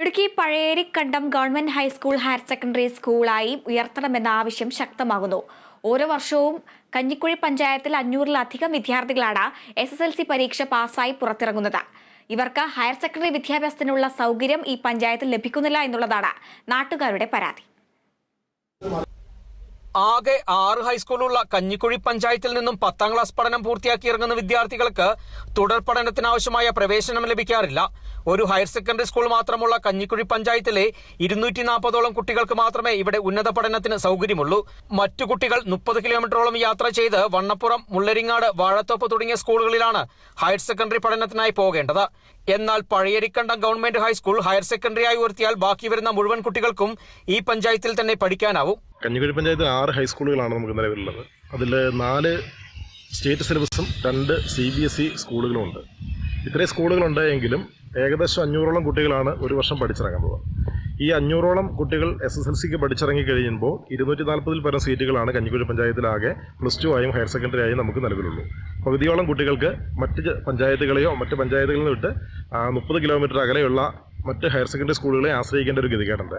Idukki Pazhayarikandam government high school higher secondary സ്കൂളായി ഉയർത്തണമെന്ന ആവശ്യം ശക്തമാകുന്നു. ഓരോ വർഷവും കഞ്ഞിക്കുഴി പഞ്ചായത്തിൽ അഞ്ഞൂറിലധികം വിദ്യാർത്ഥികളാണ് എസ് എസ് എൽ സി പരീക്ഷ പാസ്സായി പുറത്തിറങ്ങുന്നത്. ഇവർക്ക് ഹയർ സെക്കൻഡറി വിദ്യാഭ്യാസത്തിനുള്ള സൗകര്യം ഈ പഞ്ചായത്തിൽ ലഭിക്കുന്നില്ല എന്നുള്ളതാണ് നാട്ടുകാരുടെ പരാതി. ആകെ ആറ് ഹൈസ്കൂളുള്ള കഞ്ഞിക്കുഴി പഞ്ചായത്തിൽ നിന്നും പത്താം ക്ലാസ് പഠനം പൂർത്തിയാക്കി ഇറങ്ങുന്ന വിദ്യാർത്ഥികൾക്ക് തുടർ പഠനത്തിനാവശ്യമായ പ്രവേശനം ലഭിക്കാറില്ല. ഒരു ഹയർ സെക്കൻഡറി സ്കൂൾ മാത്രമുള്ള കഞ്ഞിക്കുഴി പഞ്ചായത്തിലെ ഇരുന്നൂറ്റി നാൽപ്പതോളം കുട്ടികൾക്ക് മാത്രമേ ഇവിടെ ഉന്നത പഠനത്തിന് സൗകര്യമുള്ളൂ. മറ്റു കുട്ടികൾ മുപ്പത് കിലോമീറ്ററോളം യാത്ര ചെയ്ത് വണ്ണപ്പുറം മുള്ളരിങ്ങാട് വാഴത്തോപ്പ് തുടങ്ങിയ സ്കൂളുകളിലാണ് ഹയർ സെക്കൻഡറി പഠനത്തിനായി പോകേണ്ടത്. എന്നാൽ Pazhayarikandam government high school higher secondary ആയി ഉയർത്തിയാൽ ബാക്കി വരുന്ന മുഴുവൻ കുട്ടികൾക്കും ഈ പഞ്ചായത്തിൽ തന്നെ പഠിക്കാനാവും. കഞ്ഞിക്കുഴി പഞ്ചായത്ത് ആറ് ഹൈസ്കൂളുകളാണ് നമുക്ക് നിലവിലുള്ളത് അതിൽ നാല് സ്റ്റേറ്റ് സിലബസും രണ്ട് സി ബി എസ് ഇ സ്കൂളുകളുമുണ്ട് ഇത്രയും സ്കൂളുകളുണ്ടെങ്കിലും ഏകദേശം അഞ്ഞൂറോളം കുട്ടികളാണ് ഒരു വർഷം പഠിച്ചിറങ്ങുന്നത് ഈ അഞ്ഞൂറോളം കുട്ടികൾ എസ് എസ് എൽ സിക്ക് പഠിച്ചിറങ്ങി കഴിയുമ്പോൾ ഇരുന്നൂറ്റി നാൽപ്പതിൽ പരം സീറ്റുകളാണ് കഞ്ഞിക്കുഴി പഞ്ചായത്തിലാകെ പ്ലസ് ടു ആയും ഹയർ സെക്കൻഡറി ആയും നമുക്ക് നിലവിലുള്ളൂ പകുതിയോളം കുട്ടികൾക്ക് മറ്റ് പഞ്ചായത്തുകളെയോ മറ്റ് പഞ്ചായത്തുകളിൽ നിന്ന് വിട്ട് മുപ്പത് കിലോമീറ്റർ അകലെയുള്ള മറ്റ് ഹയർ സെക്കൻഡറി സ്കൂളുകളെ ആശ്രയിക്കേണ്ട ഒരു ഗതികേടുണ്ട്.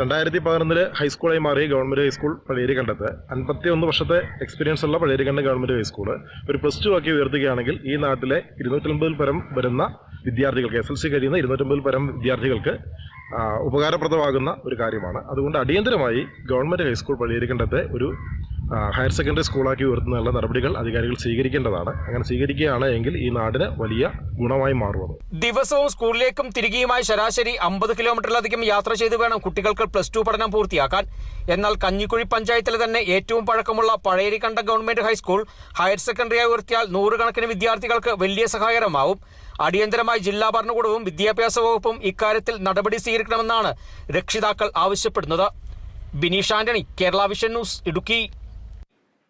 രണ്ടായിരത്തി പതിനൊന്നിൽ ഹൈസ്കൂളായി മാറി ഗവൺമെന്റ് ഹൈസ്കൂൾ പഴയരിക്കണ്ടത്ത് അൻപത്തി ഒന്ന് വർഷത്തെ എക്സ്പീരിയൻസ് ഉള്ള പഴയരി കണ്ട ഗവൺമെന്റ് ഹൈസ്കൂൾ ഒരു പ്ലസ് ടു ആക്കി ഉയർത്തുകയാണെങ്കിൽ ഈ നാട്ടിലെ ഇരുന്നൂറ്റമ്പതിൽ പരം വരുന്ന വിദ്യാർത്ഥികൾക്ക് എസ് എൽ സി കഴിയുന്ന ഇരുന്നൂറ്റമ്പതിൽ പരം വിദ്യാർത്ഥികൾക്ക് ഉപകാരപ്രദമാകുന്ന ഒരു കാര്യമാണ്. അതുകൊണ്ട് അടിയന്തരമായി ഗവൺമെന്റ് ഹൈസ്കൂൾ പഴയരി കണ്ടത്തെ ഒരു ഹയർ സെക്കൻഡറി സ്കൂളാക്കി ഉയർത്തുന്നതിനുള്ള നടപടികൾ അധികാരികൾ സ്വീകരിക്കേണ്ടതാണ്. അങ്ങനെ സ്വീകരിക്കുകയാണ് എങ്കിൽ ഈ നാടിന് വലിയ ഗുണമായി മാറുന്നത്. ദിവസവും സ്കൂളിലേക്കും തിരികെയുമായി ശരാശരി അമ്പത് കിലോമീറ്ററിലധികം യാത്ര ചെയ്ത് വേണം കുട്ടികൾക്ക് പ്ലസ് ടു പഠനം പൂർത്തിയാക്കാൻ. എന്നാൽ കഞ്ഞിക്കുഴി പഞ്ചായത്തിലെ തന്നെ ഏറ്റവും പഴക്കമുള്ള Pazhayarikkanda government high school higher സെക്കൻഡറിയായി ഉയർത്തിയാൽ നൂറുകണക്കിന് വിദ്യാർത്ഥികൾക്ക് വലിയ സഹായകരമാവും. അടിയന്തരമായി ജില്ലാ ഭരണകൂടവും വിദ്യാഭ്യാസ വകുപ്പും ഇക്കാര്യത്തിൽ നടപടി സ്വീകരിക്കണമെന്നാണ് രക്ഷിതാക്കൾ ആവശ്യപ്പെടുന്നത്. Bineesh Antony Kerala Vision News Idukki.